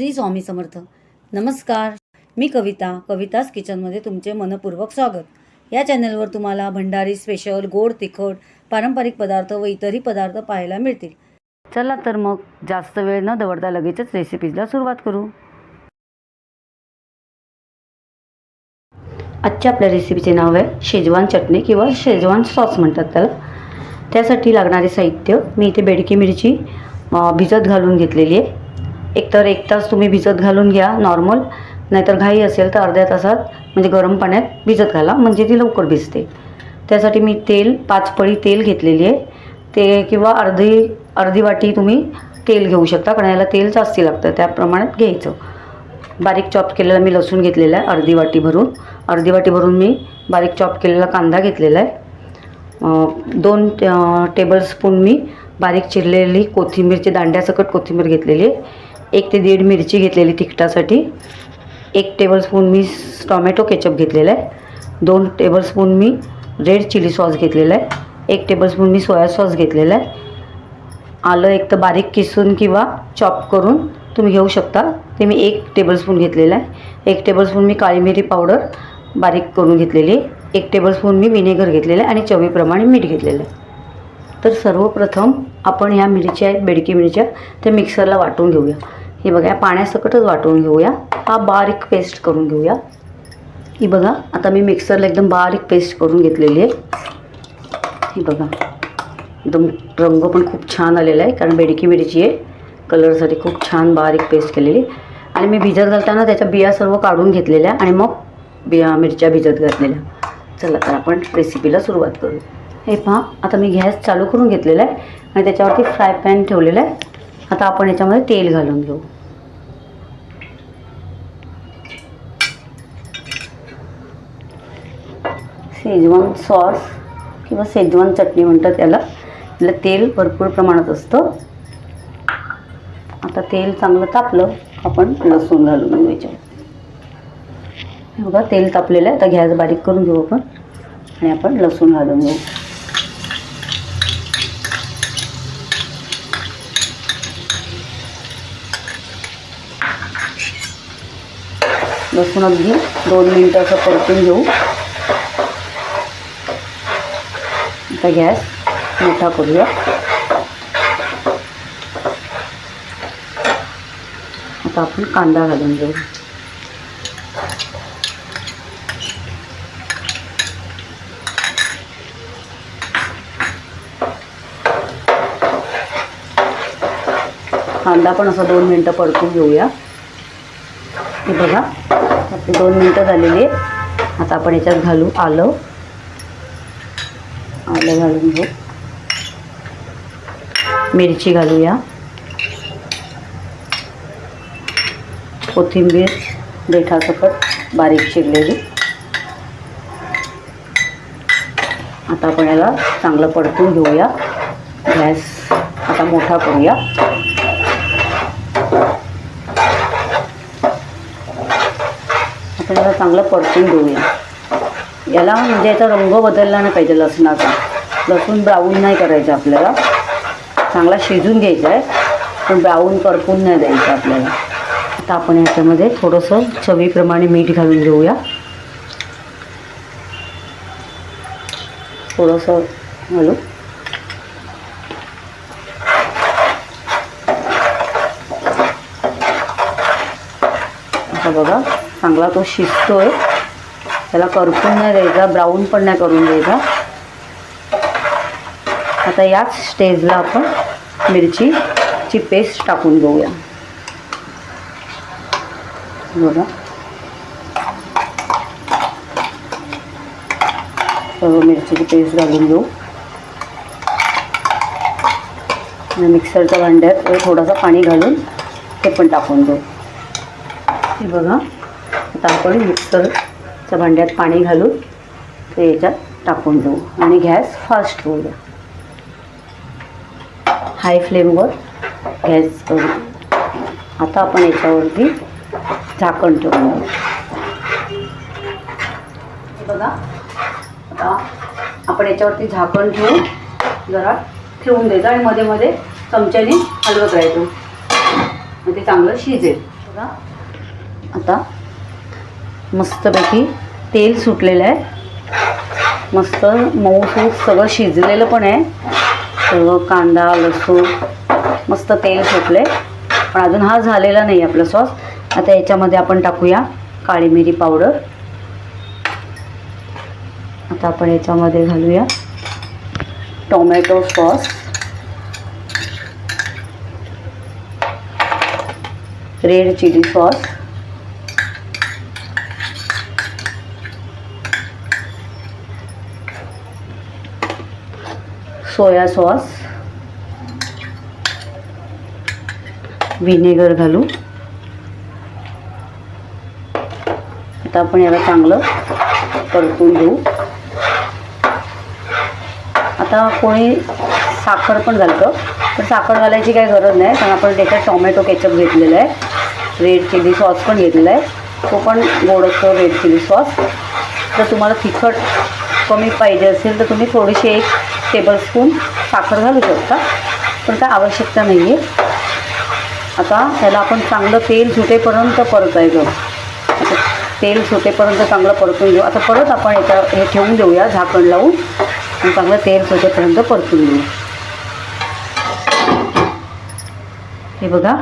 श्री स्वामी समर्थ. नमस्कार. मी कविता कवितास किचनमध्ये तुमचे मनपूर्वक स्वागत. या चॅनलवर तुम्हाला भंडारी स्पेशल गोड तिखट पारंपरिक पदार्थ व इतरही पदार्थ पाहायला मिळतील. चला तर मग जास्त वेळ न दवडता लगेचच रेसिपीजला सुरुवात करू. आजच्या आपल्या रेसिपीचे नाव आहे शेजवान चटणी किंवा शेजवान सॉस म्हणतात त्याला. त्यासाठी लागणारे साहित्य मी इथे बेडकी मिरची भिजत घालून घेतलेली आहे. एकतर एक तास तुम्ही भिजत घालून घ्या नॉर्मल नाहीतर घाई असेल तर अर्ध्या तासात म्हणजे गरम पाण्यात भिजत घाला म्हणजे ती लवकर भिजते. त्यासाठी मी तेल पाच पळी तेल घेतलेली आहे. ते किंवा अर्धी अर्धी वाटी तुम्ही तेल घेऊ शकता कारण याला तेल जास्ती लागतं त्या प्रमाणात घ्यायचं. बारीक चॉप केलेला मी लसूण घेतलेला आहे अर्धी वाटी भरून. अर्धी वाटी भरून मी बारीक चॉप केलेला कांदा घेतलेला आहे. दोन टेबलस्पून मी बारीक चिरलेली कोथिंबीरची दांड्यासकट कोथिंबीर घेतलेली आहे. एक ते दीड मिरची घेतलेली तिखटासाठी. एक टेबलस्पून मी टॉमॅटो केचप घेतलेला आहे. दोन टेबलस्पून मी रेड चिली सॉस घेतलेला आहे. एक टेबलस्पून मी सोया सॉस घेतलेला आहे. आलं एक तर बारीक किसून किंवा चॉप करून तुम्ही घेऊ शकता. ते मी एक टेबलस्पून घेतलेलं आहे. एक टेबलस्पून मी काळी मिरी पावडर बारीक करून घेतलेली आहे. एक टेबलस्पून मी विनेगर घेतलेलं आहे आणि चवीप्रमाणे मीठ घेतलेलं आहे. तर सर्वप्रथम आपण ह्या मिरच्या आहेत बेडकी मिरच्या त्या मिक्सरला वाटून घेऊया. हे बघा पाण्यासकटच वाटून घेऊया. हा बारीक पेस्ट करून घेऊया. ही बघा आता मी मिक्सरला एकदम बारीक पेस्ट करून घेतलेली आहे. ही बघा एकदम रंग पण खूप छान आलेला आहे कारण बेडकी मिरची आहे. कलरसाठी खूप छान बारीक पेस्ट केलेली आणि मी भिजत घालताना त्याच्या बिया सर्व काढून घेतलेल्या आणि मग बिया मिरच्या भिजत घातलेल्या. चला तर आपण रेसिपीला सुरुवात करू. हे पहा आता मी गॅस चालू करून घेतलेला आहे आणि त्याच्यावरती फ्राय पॅन ठेवलेला आहे. आता आपण याच्यामध्ये तेल घालून घेऊ. शेजवान सॉस किंवा शेजवान चटणी म्हणतात त्याला त्याला तेल भरपूर प्रमाणात असतं. आता तेल चांगलं तापलं आपण लसूण घालून घेऊ याच्यात. बघा तेल तापलेलं आहे. आता गॅस बारीक करून घेऊ आपण. आणि आपण लसूण घालून घेऊ. लसूण अगदी दोन मिनटं असं परतून घेऊ. आता गॅस मोठा करूया. आता आपण कांदा घालून घेऊ. कांदा पण असं दोन मिनटं परतून घेऊया. हे बघा आपली दोन मिनटं झालेली आहे आता आपण याच्यात घालू आलं. आलं घालून घेऊ. मिरची घालूया. कोथिंबीर देठासकट बारीक शिरलेली आता आपण याला चांगलं परतून घेऊया. गॅस आता मोठा करूया. लसणाला चांगलं परतून घेऊया याला म्हणजे याचा रंग बदलला नाही पाहिजे लसणाचा. लसूण ब्राऊन नाही करायचं आपल्याला. चांगला शिजून घ्यायचा आहे. पण ब्राऊन करपून नाही द्यायचं आपल्याला. आता आपण याच्यामध्ये थोडंसं चवीप्रमाणे मीठ घालून घेऊया. थोडंसं घालू बघा. चांगला तो शिजतोय. त्याला करपून नाही द्यायचा ब्राऊन पण नाही करून द्यायचा. आता याच स्टेजला आपण मिरचीची पेस्ट टाकून घेऊया. बघा. सर्व मिरचीची पेस्ट घालून घेऊ. आणि मिक्सरच्या भांड्यात थोडंसं पाणी घालून ते पण टाकून देऊ. हे बघा. आता आपण मिक्सरच्या भांड्यात पाणी घालून ते याच्यात टाकून देऊ. आणि गॅस फास्ट ठेवूया हाय फ्लेमवर गॅस करू. आता आपण याच्यावरती झाकण ठेवून बघा. आता आपण याच्यावरती झाकण ठेवून जरा ठेवून द्यायचं आणि मध्ये मध्ये चमच्याने हलवत राहायचं. मग ते चांगलं शिजेल. बघा. आता मस्तपैकी तेल सुटलेलं आहे. मस्त मऊसूत सगळं शिजलेलं पण आहे. सगळं कांदा लसूण मस्त तेल सुटले पण अजून हा झालेला नाही आपला सॉस. आता याच्यामध्ये आपण टाकूया काळी मिरी पावडर. आता आपण याच्यामध्ये घालूया tomato sauce. Red chilli sauce. Soya sauce vinegar घालू. आता आपण याला चांगलं परतून घेऊ. आता कोणी साखर पण घालतं. पण साखर घालायची काही गरज नाही कारण आपण त्याच्यात टोमॅटो केचप घेतलेलं आहे. रेड चिली सॉस पण घेतलेला आहे. तो पण गोड असतो रेड चिली सॉस जर तुम्हाला तिखट कमी पाहिजे असेल तर तुम्ही थोडीशी एक टेबलस्पून साखर घालू शकता. पण काय आवश्यकता नाही आहे आता ह्याला आपण चांगलं तेल सुटेपर्यंत परतायचं आता तेल सुटेपर्यंत चांगलं परतून घेऊ. आता परत आपण याच्या हे ठेवून देऊया झाकण लावून. आणि चांगलं तेल सुटेपर्यंत परतून घेऊ. हे बघा.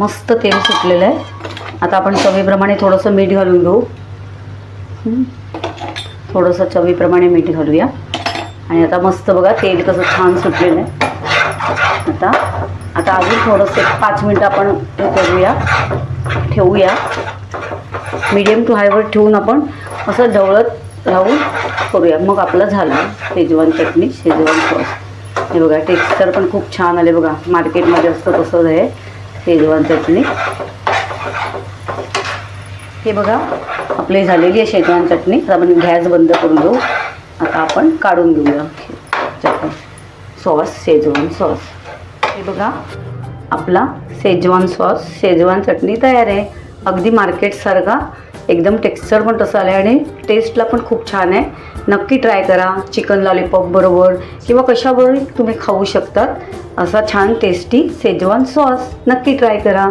मस्त तेल सुटलेलं आहे. आता आपण चवीप्रमाणे थोडंसं मीठ घालून घेऊ. थोडंसं चवीप्रमाणे मीठ घालूया. आणि आता मस्त बघा तेल कसं छान सुटलेलं आहे. आता आता अजून थोडंसं एक पाच मिनटं आपण हे करूया. ठेवूया. मीडियम टू हायवर ठेवून आपण असं ढवळत राहून करूया. मग आपलं झालं शेजवान चटणी शेजवान सॉस हे बघा टेक्स्चर पण खूप छान आले बघा. मार्केटमध्ये असतं तसंच आहे शेजवान चटणी. हे बघा आपली झालेली आहे शेजवान चटणी. आता आपण गॅस बंद करून घेऊ. आता आपण काढून घेऊया. Sauce Schezwan sauce. हे बघा. आपला शेजवान सॉस शेजवान चटणी तयार आहे. अगदी मार्केटसारखा एकदम टेक्स्चर पण तसं आलं आहे आणि टेस्टला पण खूप छान आहे. नक्की ट्राय करा. चिकन लॉलीपॉप बरोबर किंवा कशाबरोबर तुम्ही खाऊ शकतात. असा छान टेस्टी शेजवान सॉस. नक्की ट्राय करा.